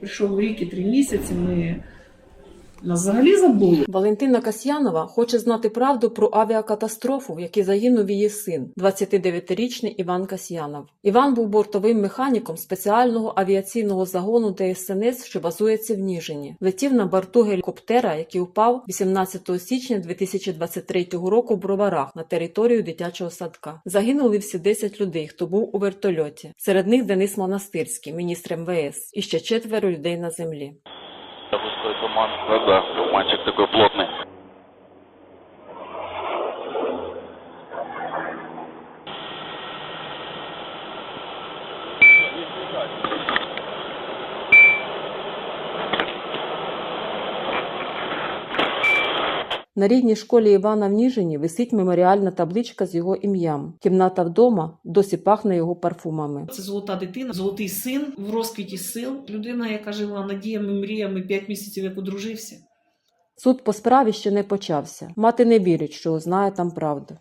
Прийшов рік і три місяці, ми нас взагалі забули. Валентина Касьянова хоче знати правду про авіакатастрофу, в якій загинув її син, 29-річний Іван Касьянов. Іван був бортовим механіком спеціального авіаційного загону ДСНС, що базується в Ніжині. Летів на борту гелікоптера, який упав 18 січня 2023 року в Броварах на територію дитячого садка. Загинули всі 10 людей, хто був у вертольоті. Серед них Денис Монастирський, міністр МВС, і ще четверо людей на землі. Густой туман. Да, да, туманчик такой плотный. На рідній школі Івана в Ніжині висить меморіальна табличка з його ім'ям. Кімната вдома досі пахне його парфумами. Це золота дитина, золотий син в розквіті сил. Людина, яка жила надіями, мріями, п'ять місяців як одружився. Суд по справі ще не почався. Мати не вірить, що знає там правду.